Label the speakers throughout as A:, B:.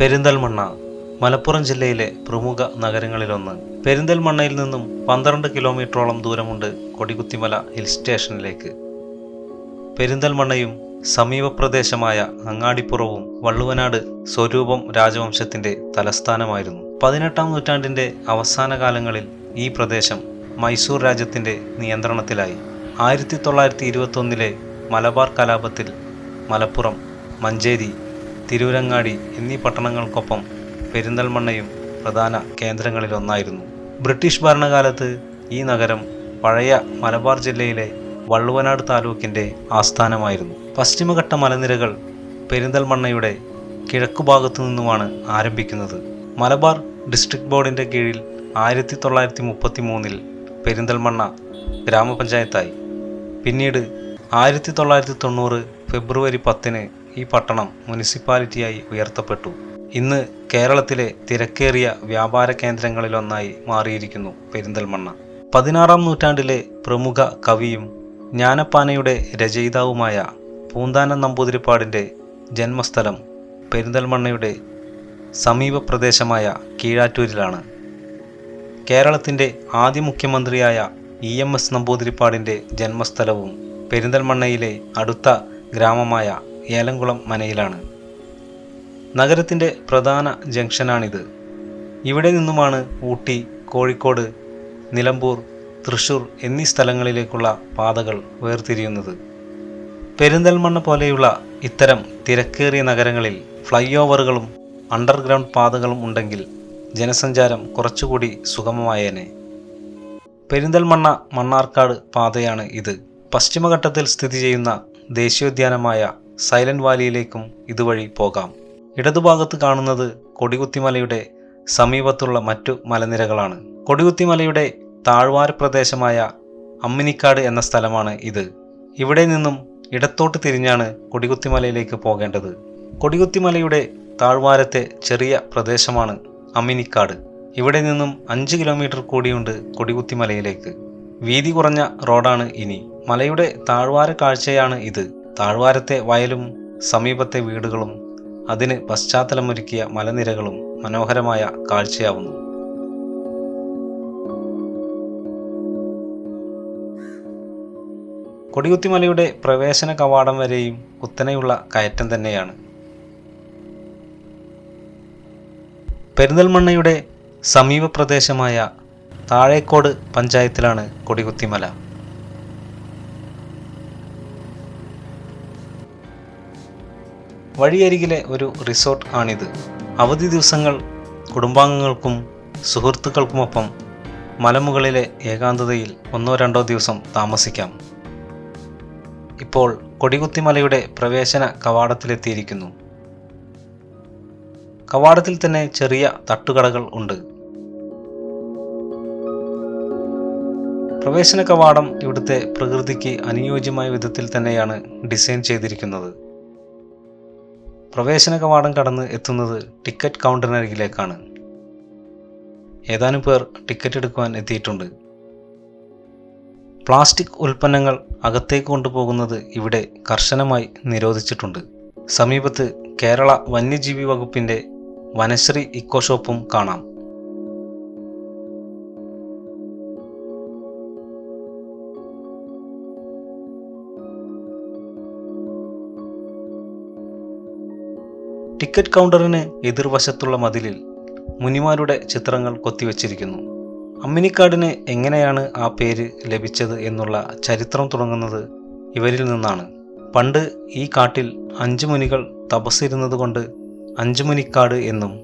A: പെരിന്തൽമണ്ണ മലപ്പുറം ജില്ലയിലെ പ്രമുഖ നഗരങ്ങളിലൊന്ന്. പെരിന്തൽമണ്ണയിൽ നിന്നും പന്ത്രണ്ട് കിലോമീറ്ററോളം ദൂരമുണ്ട് കൊടികുത്തിമല ഹിൽ സ്റ്റേഷനിലേക്ക്. പെരിന്തൽമണ്ണയും സമീപ പ്രദേശമായ അങ്ങാടിപ്പുറവും വള്ളുവനാട് സ്വരൂപം രാജവംശത്തിന്റെ തലസ്ഥാനമായിരുന്നു. പതിനെട്ടാം നൂറ്റാണ്ടിന്റെ അവസാന കാലങ്ങളിൽ ഈ പ്രദേശം മൈസൂർ രാജ്യത്തിന്റെ നിയന്ത്രണത്തിലായി. ആയിരത്തി തൊള്ളായിരത്തി ഇരുപത്തൊന്നിലെ മലബാർ കലാപത്തിൽ മലപ്പുറം മഞ്ചേരി തിരൂരങ്ങാടി എന്നീ പട്ടണങ്ങൾക്കൊപ്പം പെരിന്തൽമണ്ണയും പ്രധാന കേന്ദ്രങ്ങളിലൊന്നായിരുന്നു. ബ്രിട്ടീഷ് ഭരണകാലത്ത് ഈ നഗരം പഴയ മലബാർ ജില്ലയിലെ വള്ളുവനാട് താലൂക്കിന്റെ ആസ്ഥാനമായിരുന്നു. പശ്ചിമഘട്ട മലനിരകൾ പെരിന്തൽമണ്ണയുടെ കിഴക്കുഭാഗത്തു നിന്നുമാണ് ആരംഭിക്കുന്നത്. മലബാർ ഡിസ്ട്രിക്ട് ബോർഡിന്റെ കീഴിൽ ആയിരത്തി തൊള്ളായിരത്തി മുപ്പത്തി മൂന്നിൽ പെരിന്തൽമണ്ണ ഗ്രാമപഞ്ചായത്തായി. പിന്നീട് ആയിരത്തി തൊള്ളായിരത്തി തൊണ്ണൂറ് ഫെബ്രുവരി പത്തിന് ഈ പട്ടണം മുനിസിപ്പാലിറ്റിയായി ഉയർത്തപ്പെട്ടു. ഇന്ന് കേരളത്തിലെ തിരക്കേറിയ വ്യാപാര കേന്ദ്രങ്ങളിലൊന്നായി മാറിയിരിക്കുന്നു പെരിന്തൽമണ്ണ. പതിനാറാം നൂറ്റാണ്ടിലെ പ്രമുഖ കവിയും ജ്ഞാനപ്പാനയുടെ രചയിതാവുമായ പൂന്താനം നമ്പൂതിരിപ്പാടിന്റെ ജന്മസ്ഥലം പെരിന്തൽമണ്ണയുടെ സമീപ പ്രദേശമായ കീഴാറ്റൂരിലാണ്. കേരളത്തിന്റെ ആദ്യ മുഖ്യമന്ത്രിയായ ഇ എം എസ് നമ്പൂതിരിപ്പാടിന്റെ ജന്മസ്ഥലവും പെരിന്തൽമണ്ണയിലെ അടുത്ത ഗ്രാമമായ ഏലംകുളം മനയിലാണ്. നഗരത്തിന്റെ പ്രധാന ജംഗ്ഷനാണിത്. ഇവിടെ നിന്നുമാണ് ഊട്ടി കോഴിക്കോട് നിലമ്പൂർ തൃശൂർ എന്നീ സ്ഥലങ്ങളിലേക്കുള്ള പാതകൾ വേർതിരിയുന്നത്. പെരിന്തൽമണ്ണ പോലെയുള്ള ഇത്തരം തിരക്കേറിയ നഗരങ്ങളിൽ ഫ്ലൈ ഓവറുകളും അണ്ടർഗ്രൗണ്ട് പാതകളും ഉണ്ടെങ്കിൽ ജനസഞ്ചാരം കുറച്ചുകൂടി സുഗമമായേനെ. പെരിന്തൽമണ്ണ മണ്ണാർക്കാട് പാതയാണ് ഇത്. പശ്ചിമഘട്ടത്തിൽ സ്ഥിതി ചെയ്യുന്ന ദേശീയോദ്യാനമായ സൈലന്റ് വാലിയിലേക്കും ഇതുവഴി പോകാം. ഇടതുഭാഗത്ത് കാണുന്നത് കൊടികുത്തിമലയുടെ സമീപത്തുള്ള മറ്റു മലനിരകളാണ്. കൊടികുത്തിമലയുടെ താഴ്വാര പ്രദേശമായ അമ്മിനിക്കാട് എന്ന സ്ഥലമാണ് ഇത്. ഇവിടെ നിന്നും ഇടത്തോട്ട് തിരിഞ്ഞാണ് കൊടികുത്തിമലയിലേക്ക് പോകേണ്ടത്. കൊടികുത്തിമലയുടെ താഴ്വാരത്തെ ചെറിയ പ്രദേശമാണ് അമ്മിനിക്കാട്. ഇവിടെ നിന്നും അഞ്ച് കിലോമീറ്റർ കൂടിയുണ്ട് കൊടികുത്തിമലയിലേക്ക്. വീതി കുറഞ്ഞ റോഡാണ് ഇനി. മലയുടെ താഴ്വാര കാഴ്ചയാണ് ഇത്. താഴ്വാരത്തെ വയലും സമീപത്തെ വീടുകളും അതിന് പശ്ചാത്തലമൊരുക്കിയ മലനിരകളും മനോഹരമായ കാഴ്ചയാവുന്നു. കൊടികുത്തിമലയുടെ പ്രവേശന കവാടം വരെയും കുത്തനെയുള്ള കയറ്റം തന്നെയാണ്. പെരിന്തൽമണ്ണയുടെ സമീപ പ്രദേശമായ താഴേക്കോട് പഞ്ചായത്തിലാണ് കൊടികുത്തിമല. വഴിയരികിലെ ഒരു റിസോർട്ട് ആണിത്. അവധി ദിവസങ്ങൾ കുടുംബാംഗങ്ങൾക്കും സുഹൃത്തുക്കൾക്കുമൊപ്പം മലമുകളിലെ ഏകാന്തതയിൽ ഒന്നോ രണ്ടോ ദിവസം താമസിക്കാം. ഇപ്പോൾ കൊടികുത്തിമലയുടെ പ്രവേശന കവാടത്തിലെത്തിയിരിക്കുന്നു. കവാടത്തിൽ തന്നെ ചെറിയ തട്ടുകടകൾ ഉണ്ട്. പ്രവേശന കവാടം ഇവിടുത്തെ പ്രകൃതിക്ക് അനുയോജ്യമായ വിധത്തിൽ തന്നെയാണ് ഡിസൈൻ ചെയ്തിരിക്കുന്നത്. പ്രവേശന കവാടം കടന്ന് എത്തുന്നത് ടിക്കറ്റ് കൗണ്ടറിനരികിലേക്കാണ്. ഏതാനും പേർ ടിക്കറ്റ് എടുക്കുവാൻ എത്തിയിട്ടുണ്ട്. പ്ലാസ്റ്റിക് ഉൽപ്പന്നങ്ങൾ അകത്തേക്ക് കൊണ്ടുപോകുന്നത് ഇവിടെ കർശനമായി നിരോധിച്ചിട്ടുണ്ട്. സമീപത്ത് കേരള വന്യജീവി വകുപ്പിന്റെ വനശ്രീ ഇക്കോ ഷോപ്പും കാണാം. ടിക്കറ്റ് കൗണ്ടറിന് എതിർവശത്തുള്ള മതിലിൽ മുനിമാരുടെ ചിത്രങ്ങൾ കൊത്തിവെച്ചിരിക്കുന്നു. അമ്മിനിക്കാടിന് എങ്ങനെയാണ് ആ പേര് ലഭിച്ചത് എന്നുള്ള ചരിത്രം തുടങ്ങുന്നത് ഇവരിൽ നിന്നാണ്. പണ്ട് ഈ കാട്ടിൽ അഞ്ചു മുനികൾ തപസ്സിരുന്നത് കൊണ്ട് അഞ്ചുമുനിക്കാട് എന്നും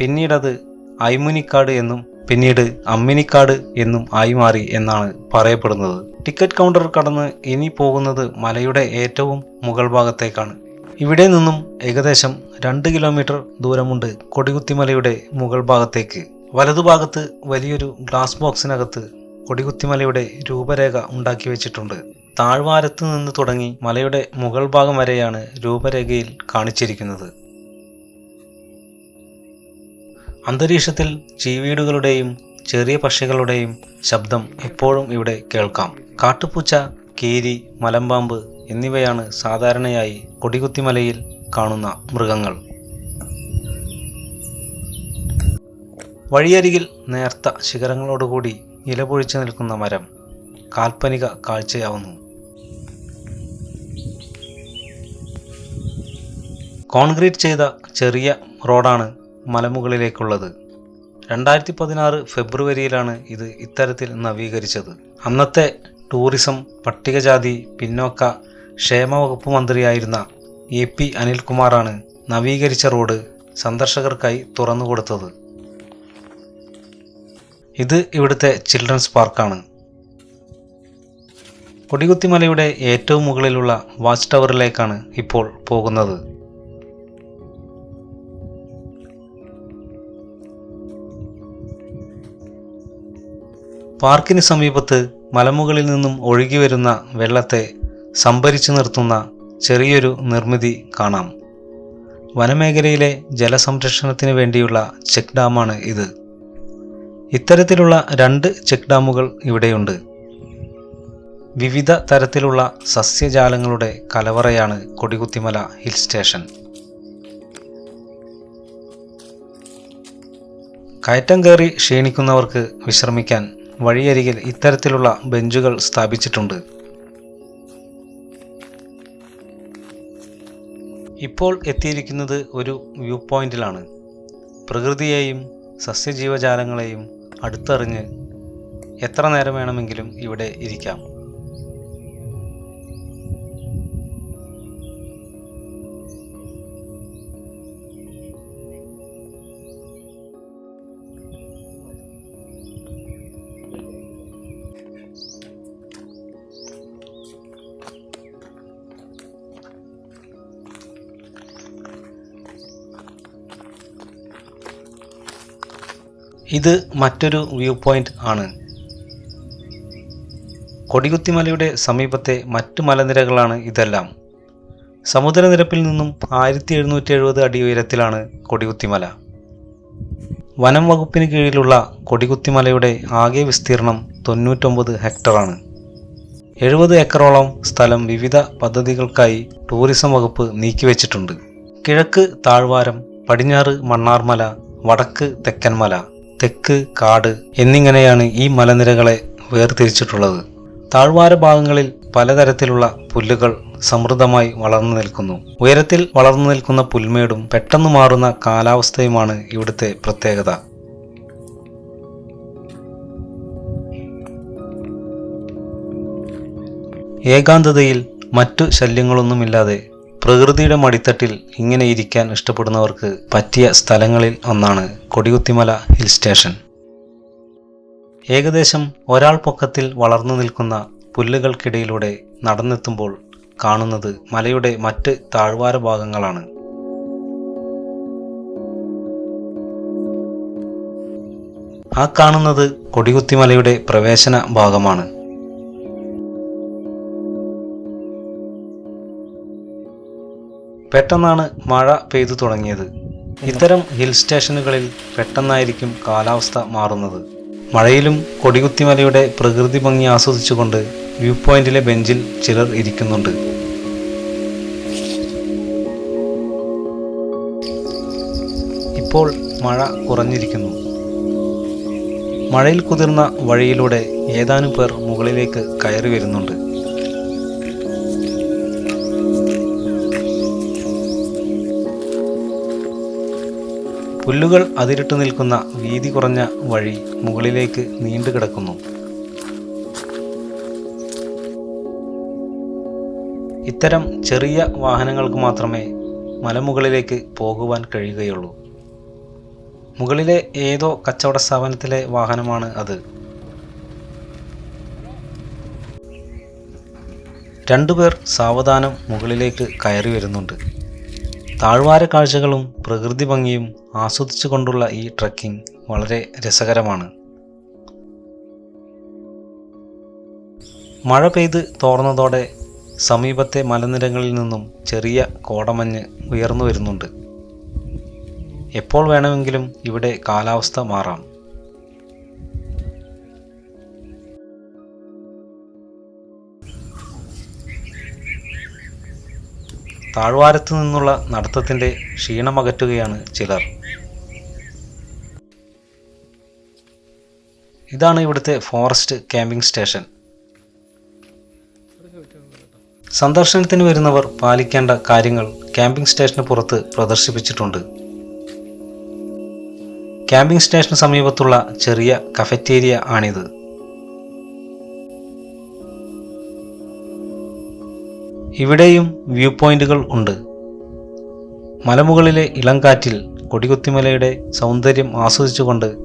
A: പിന്നീടത് ഐമുനിക്കാട് എന്നും പിന്നീട് അമ്മിനിക്കാട് എന്നും ആയി മാറി എന്നാണ് പറയപ്പെടുന്നത്. ടിക്കറ്റ് കൗണ്ടർ കടന്ന് ഇനി പോകുന്നത് മലയുടെ ഏറ്റവും മുകൾ ഭാഗത്തേക്കാണ്. ഇവിടെ നിന്നും ഏകദേശം രണ്ട് കിലോമീറ്റർ ദൂരമുണ്ട് കൊടികുത്തിമലയുടെ മുകൾ ഭാഗത്തേക്ക്. വലതുഭാഗത്ത് വലിയൊരു ഗ്ലാസ് ബോക്സിനകത്ത് കൊടികുത്തിമലയുടെ രൂപരേഖ ഉണ്ടാക്കി വെച്ചിട്ടുണ്ട്. താഴ്വാരത്ത് നിന്ന് തുടങ്ങി മലയുടെ മുകൾ ഭാഗം വരെയാണ് രൂപരേഖയിൽ കാണിച്ചിരിക്കുന്നത്. അന്തരീക്ഷത്തിൽ ചീവീടുകളുടെയും ചെറിയ പക്ഷികളുടെയും ശബ്ദം എപ്പോഴും ഇവിടെ കേൾക്കാം. കാട്ടുപൂച്ച കീരി മലമ്പാമ്പ് എന്നിവയാണ് സാധാരണയായി കൊടികുത്തിമലയിൽ കാണുന്ന മൃഗങ്ങൾ. വഴിയരികിൽ നേർത്ത ശിഖരങ്ങളോടുകൂടി ഇലപൊഴിച്ചു നിൽക്കുന്ന മരം കാൽപ്പനിക കാഴ്ചയാവുന്നു. കോൺക്രീറ്റ് ചെയ്ത ചെറിയ റോഡാണ് മലമുകളിലേക്കുള്ളത്. രണ്ടായിരത്തി പതിനാറ് ഫെബ്രുവരിയിലാണ് ഇത് ഇത്തരത്തിൽ നവീകരിച്ചത്. അന്നത്തെ ടൂറിസം പട്ടികജാതി പിന്നോക്ക ക്ഷേമ വകുപ്പ് മന്ത്രിയായിരുന്ന എ പി അനിൽകുമാറാണ് നവീകരിച്ച റോഡ് സന്ദർശകർക്കായി തുറന്നുകൊടുത്തത് ഇത് ഇവിടുത്തെ ചിൽഡ്രൻസ് പാർക്കാണ്. കൊടികുത്തിമലയുടെ ഏറ്റവും മുകളിലുള്ള വാച്ച് ടവറിലേക്കാണ് ഇപ്പോൾ പോകുന്നത്. പാർക്കിന് സമീപത്ത് മലമുകളിൽ നിന്നും ഒഴുകി വരുന്ന വെള്ളത്തെ സംഭരിച്ചു നിർത്തുന്ന ചെറിയൊരു നിർമ്മിതി കാണാം. വനമേഖലയിലെ ജലസംരക്ഷണത്തിന് വേണ്ടിയുള്ള ചെക്ക് ഡാമാണ് ഇത്. ഇത്തരത്തിലുള്ള രണ്ട് ചെക്ക് ഡാമുകൾ ഇവിടെയുണ്ട്. വിവിധ തരത്തിലുള്ള സസ്യജാലങ്ങളുടെ കലവറയാണ് കൊടികുത്തിമല ഹിൽ സ്റ്റേഷൻ. കയറ്റം കയറി ക്ഷീണിക്കുന്നവർക്ക് വിശ്രമിക്കാൻ വഴിയരികിൽ ഇത്തരത്തിലുള്ള ബെഞ്ചുകൾ സ്ഥാപിച്ചിട്ടുണ്ട്. ഇപ്പോൾ എത്തിയിരിക്കുന്നത് ഒരു വ്യൂ പോയിന്റിലാണ്. പ്രകൃതിയെയും സസ്യജീവജാലങ്ങളെയും അടുത്തറിഞ്ഞ് എത്ര നേരം വേണമെങ്കിലും ഇവിടെ ഇരിക്കാം. ഇത് മറ്റൊരു വ്യൂ പോയിന്റ് ആണ്. കൊടികുത്തിമലയുടെ സമീപത്തെ മറ്റു മലനിരകളാണ് ഇതെല്ലാം. സമുദ്രനിരപ്പിൽ നിന്നും ആയിരത്തി എഴുന്നൂറ്റി എഴുപത് അടി ഉയരത്തിലാണ് കൊടികുത്തിമല. വനം വകുപ്പിന് കീഴിലുള്ള കൊടികുത്തിമലയുടെ ആകെ വിസ്തീർണം തൊണ്ണൂറ്റൊമ്പത് ഹെക്ടറാണ് എഴുപത് ഏക്കറോളം സ്ഥലം വിവിധ പദ്ധതികൾക്കായി ടൂറിസം വകുപ്പ് നീക്കിവെച്ചിട്ടുണ്ട് കിഴക്ക് താഴ്വാരം പടിഞ്ഞാറ് മണ്ണാർമല വടക്ക് തെക്കൻമല തെക്ക് കാട് എന്നിങ്ങനെയാണ് ഈ മലനിരകളെ വേർതിരിച്ചിട്ടുള്ളത്. താഴ്വാര ഭാഗങ്ങളിൽ പലതരത്തിലുള്ള പുല്ലുകൾ സമൃദ്ധമായി വളർന്നു നിൽക്കുന്നു. ഉയരത്തിൽ വളർന്നു നിൽക്കുന്ന പുൽമേടും പെട്ടെന്ന് മാറുന്ന കാലാവസ്ഥയുമാണ് ഇവിടുത്തെ പ്രത്യേകത. ഏകാന്തതയിൽ മറ്റു ശല്യങ്ങളൊന്നുമില്ലാതെ പ്രകൃതിയുടെ മടിത്തട്ടിൽ ഇങ്ങനെ ഇരിക്കാൻ ഇഷ്ടപ്പെടുന്നവർക്ക് പറ്റിയ സ്ഥലങ്ങളിൽ ഒന്നാണ് കൊടികുത്തിമല ഹിൽ സ്റ്റേഷൻ. ഏകദേശം ഒരാൾ പൊക്കത്തിൽ വളർന്നു നിൽക്കുന്ന പുല്ലുകൾക്കിടയിലൂടെ നടന്നെത്തുമ്പോൾ കാണുന്നത് മലയുടെ മറ്റ് താഴ്വാര ഭാഗങ്ങളാണ്. ആ കാണുന്നത് കൊടികുത്തിമലയുടെ പ്രവേശന ഭാഗമാണ്. പെട്ടെന്നാണ് മഴ പെയ്തു തുടങ്ങിയത്. ഇത്തരം ഹിൽ സ്റ്റേഷനുകളിൽ പെട്ടെന്നായിരിക്കും കാലാവസ്ഥ മാറുന്നത്. മഴയിലും കൊടികുത്തിമലയുടെ പ്രകൃതി ഭംഗി ആസ്വദിച്ചുകൊണ്ട് വ്യൂ പോയിന്റിലെ ബെഞ്ചിൽ ചിലർ ഇരിക്കുന്നുണ്ട്. ഇപ്പോൾ മഴ കുറഞ്ഞിരിക്കുന്നു. മഴയിൽ കുതിർന്ന വഴിയിലൂടെ ഏതാനും പേർ മുകളിലേക്ക് കയറി വരുന്നുണ്ട്. പുല്ലുകൾ അതിരിട്ടു നിൽക്കുന്ന വീതി കുറഞ്ഞ വഴി മുകളിലേക്ക് നീണ്ടു കിടക്കുന്നു. ഇത്തരം ചെറിയ വാഹനങ്ങൾക്ക് മാത്രമേ മലമുകളിലേക്ക് പോകുവാൻ കഴിയുകയുള്ളൂ. മുകളിലെ ഏതോ കച്ചവട സ്ഥാപനത്തിലെ വാഹനമാണ് അത്. രണ്ടുപേർ സാവധാനം മുകളിലേക്ക് കയറി വരുന്നുണ്ട്. താഴ്വാര കാഴ്ചകളും പ്രകൃതി ഭംഗിയും ആസ്വദിച്ചുകൊണ്ടുള്ള ഈ ട്രക്കിംഗ് വളരെ രസകരമാണ്. മഴ പെയ്ത് തോർന്നതോടെ സമീപത്തെ മലനിരകളിൽ നിന്നും ചെറിയ കോടമഞ്ഞ് ഉയർന്നു വരുന്നുണ്ട്. എപ്പോൾ വേണമെങ്കിലും ഇവിടെ കാലാവസ്ഥ മാറാം. താഴ്വാരത്തു നിന്നുള്ള നടത്തത്തിന്റെ ക്ഷീണമകറ്റുകയാണ് ചിലർ. ഇതാണ് ഇവിടുത്തെ ഫോറസ്റ്റ് ക്യാമ്പിംഗ് സ്റ്റേഷൻ. സന്ദർശനത്തിന് വരുന്നവർ പാലിക്കേണ്ട കാര്യങ്ങൾ ക്യാമ്പിംഗ് സ്റ്റേഷന് പുറത്ത് പ്രദർശിപ്പിച്ചിട്ടുണ്ട്. ക്യാമ്പിംഗ് സ്റ്റേഷന് സമീപത്തുള്ള ചെറിയ കഫറ്റേരിയ ആണിത്. ഇവിടെയും വ്യൂ പോയിന്റുകൾ ഉണ്ട്. മലമുകളിലെ ഇളങ്കാറ്റിൽ കൊടികുത്തിമലയുടെ സൗന്ദര്യം ആസ്വദിച്ചുകൊണ്ട്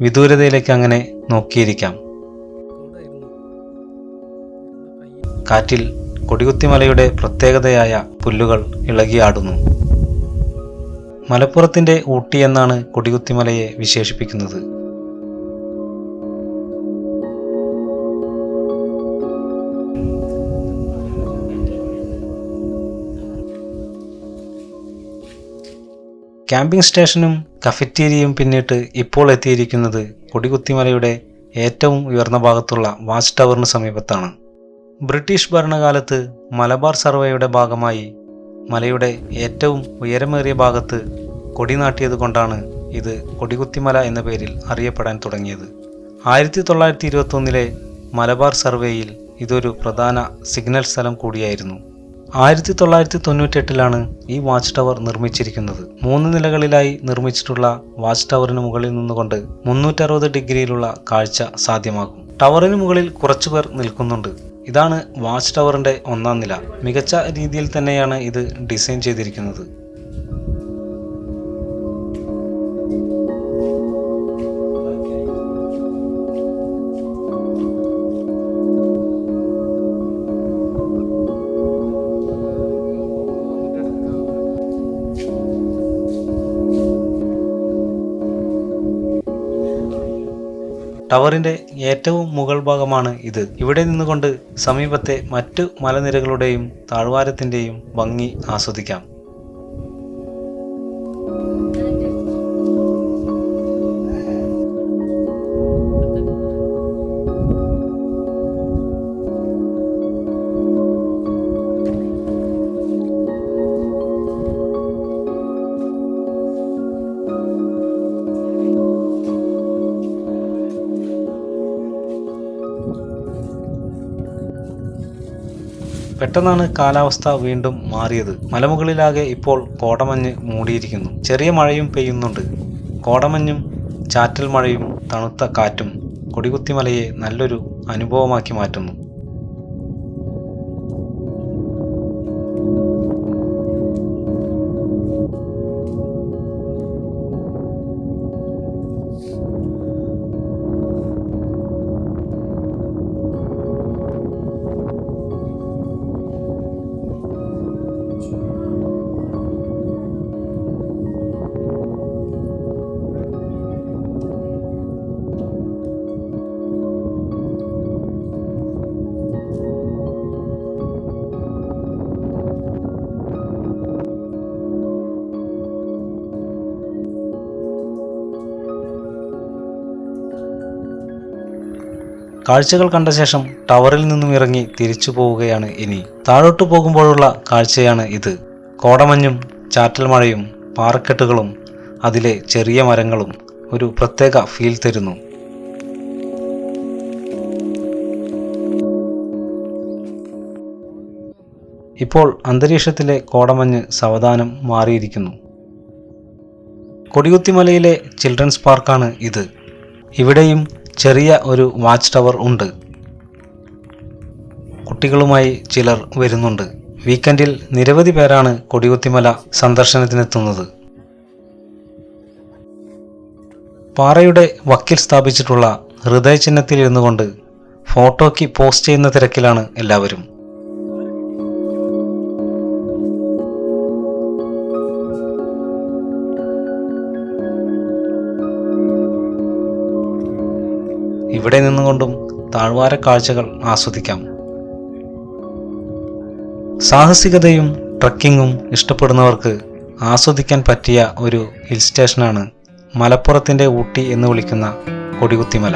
A: വിദൂരതയിലേക്ക് അങ്ങനെ നോക്കിയിരിക്കാം. കാറ്റിൽ കൊടികുത്തിമലയുടെ പ്രത്യേകതയായ പുല്ലുകൾ ഇളകിയാടുന്നു. മലപ്പുറത്തിന്റെ ഊട്ടി എന്നാണ് കൊടികുത്തിമലയെ വിശേഷിപ്പിക്കുന്നത്. ക്യാമ്പിംഗ് സ്റ്റേഷനും കഫറ്റേരിയയും പിന്നിട്ട് ഇപ്പോൾ എത്തിയിരിക്കുന്നത് കൊടികുത്തിമലയുടെ ഏറ്റവും ഉയർന്ന ഭാഗത്തുള്ള വാച്ച് ടവറിന് സമീപത്താണ്. ബ്രിട്ടീഷ് ഭരണകാലത്ത് മലബാർ സർവേയുടെ ഭാഗമായി മലയുടെ ഏറ്റവും ഉയരമേറിയ ഭാഗത്ത് കൊടി നാട്ടിയതുകൊണ്ടാണ് ഇത് കൊടികുത്തിമല എന്ന പേരിൽ അറിയപ്പെടാൻ തുടങ്ങിയത്. ആയിരത്തി തൊള്ളായിരത്തി ഇരുപത്തൊന്നിലെ മലബാർ സർവേയിൽ ഇതൊരു പ്രധാന സിഗ്നൽ സ്ഥലം കൂടിയായിരുന്നു. ആയിരത്തി തൊള്ളായിരത്തി തൊണ്ണൂറ്റെട്ടിലാണ് ഈ വാച്ച് ടവർ നിർമ്മിച്ചിരിക്കുന്നത്. മൂന്ന് നിലകളിലായി നിർമ്മിച്ചിട്ടുള്ള വാച്ച് ടവറിന് മുകളിൽ നിന്നുകൊണ്ട് മുന്നൂറ്ററുപത് ഡിഗ്രിയിലുള്ള കാഴ്ച സാധ്യമാകും. ടവറിന് മുകളിൽ കുറച്ചുപേർ നിൽക്കുന്നുണ്ട്. ഇതാണ് വാച്ച് ടവറിന്റെ ഒന്നാം നില. മികച്ച രീതിയിൽ തന്നെയാണ് ഇത് ഡിസൈൻ ചെയ്തിരിക്കുന്നത്. ടവറിന്റെ ഏറ്റവും മുകൾ ഭാഗമാണ് ഇത്. ഇവിടെ നിന്നുകൊണ്ട് സമീപത്തെ മറ്റു മലനിരകളുടെയും താഴ്വാരത്തിന്റെയും ഭംഗി ആസ്വദിക്കാം. പെട്ടെന്നാണ് കാലാവസ്ഥ വീണ്ടും മാറിയത്. മലമുകളിലാകെ ഇപ്പോൾ കോടമഞ്ഞ് മൂടിയിരിക്കുന്നു. ചെറിയ മഴയും പെയ്യുന്നുണ്ട്. കോടമഞ്ഞും ചാറ്റൽ മഴയും തണുത്ത കാറ്റും കൊടികുത്തിമലയെ നല്ലൊരു അനുഭവമാക്കി മാറ്റുന്നു. കാഴ്ചകൾ കണ്ട ശേഷം ടവറിൽ നിന്നും ഇറങ്ങി തിരിച്ചു പോവുകയാണ് ഇനി. താഴോട്ട് പോകുമ്പോഴുള്ള കാഴ്ചയാണ് ഇത്. കോടമഞ്ഞും ചാറ്റൽ മഴയും പാറക്കെട്ടുകളും അതിലെ ചെറിയ മരങ്ങളും ഒരു പ്രത്യേക ഫീൽ തരുന്നു. ഇപ്പോൾ അന്തരീക്ഷത്തിലെ കോടമഞ്ഞ് സാവധാനം മാറിയിരിക്കുന്നു. കൊടികുത്തിമലയിലെ ചിൽഡ്രൻസ് പാർക്കാണ് ഇത്. ഇവിടെയും ചെറിയ ഒരു വാച്ച് ടവർ ഉണ്ട്. കുട്ടികളുമായി ചിലർ വരുന്നുണ്ട്. വീക്കെൻഡിൽ നിരവധി പേരാണ് കൊടികുത്തിമല സന്ദർശനത്തിനെത്തുന്നത്. പാറയുടെ വക്കിൽ സ്ഥാപിച്ചിട്ടുള്ള ഹൃദയ ഇരുന്നുകൊണ്ട് ഇരുന്നു ഫോട്ടോയ്ക്ക് പോസ്റ്റ് ചെയ്യുന്ന തിരക്കിലാണ് എല്ലാവരും. ഇവിടെ നിന്നുകൊണ്ടും താഴ്വാര കാഴ്ചകൾ ആസ്വദിക്കാം. സാഹസികതയും ട്രക്കിങ്ങും ഇഷ്ടപ്പെടുന്നവർക്ക് ആസ്വദിക്കാൻ പറ്റിയ ഒരു ഹിൽ സ്റ്റേഷനാണ് മലപ്പുറത്തിന്റെ ഊട്ടി എന്ന് വിളിക്കുന്ന കൊടികുത്തിമല.